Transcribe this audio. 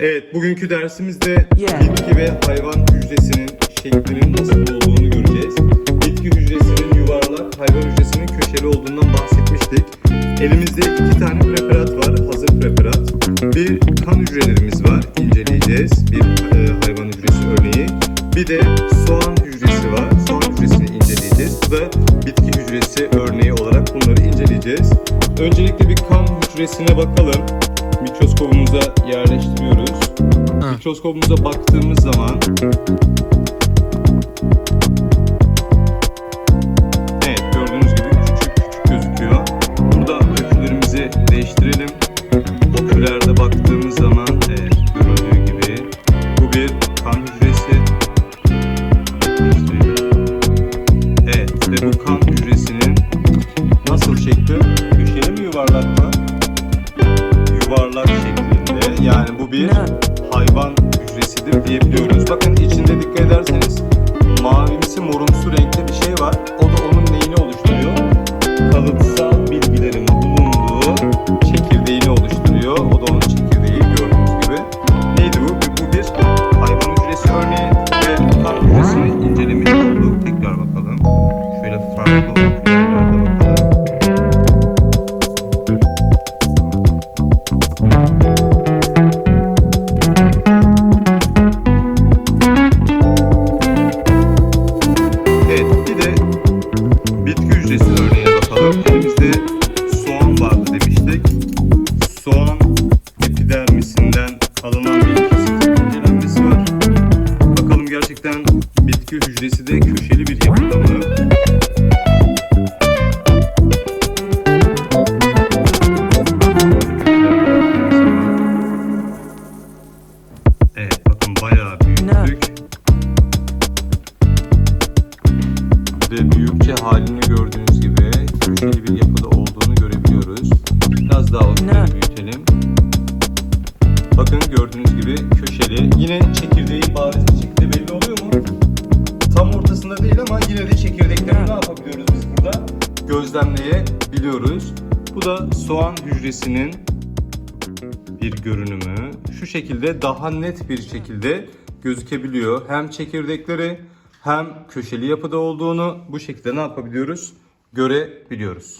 Evet, bugünkü dersimizde Yeah. bitki ve hayvan hücresinin şeklinin nasıl olduğunu göreceğiz. Bitki hücresinin yuvarlak, hayvan hücresinin köşeli olduğundan bahsetmiştik. Elimizde iki tane preparat var, hazır preparat. Bir kan hücrelerimiz var, inceleyeceğiz. Bir e, hayvan hücresi örneği. Bir de soğan hücresi var, soğan hücresini inceleyeceğiz. Bu da bitki hücresi örneği olarak bunları inceleyeceğiz. Öncelikle bir kan hücresine bakalım. Mikroskopumuza Mikroskopumuza baktığımız zaman Evet gördüğünüz gibi küçük küçük gözüküyor. Burada ökülerimizi değiştirelim. Okülerde baktığımız zaman evet görüldüğü gibi bu bir kan hücresi. Evet ve bu kan hücresinin nasıl şekli? Köşeli mi yuvarlak mı? Yuvarlak şeklinde. Yani bu bir? Hayvan hücresidir diyebiliyoruz. Bakın içinde dikkat ederseniz köşeli bir yapıda mı? Evet, bakın bayağı büyüttük. ve büyükçe halini gördüğünüz gibi köşeli bir yapıda olduğunu görebiliyoruz. Biraz daha Ne? büyütelim. Bakın gördüğünüz gibi köşeli. Yine çekirdeği bariz bir şekilde? Ortasında değil ama yine de çekirdeklerini ne yapabiliyoruz biz burada? Gözlemleyebiliyoruz. Bu da soğan hücresinin bir görünümü. Şu şekilde daha net bir şekilde gözükebiliyor. Hem çekirdekleri hem köşeli yapıda olduğunu bu şekilde ne yapabiliyoruz? Görebiliyoruz.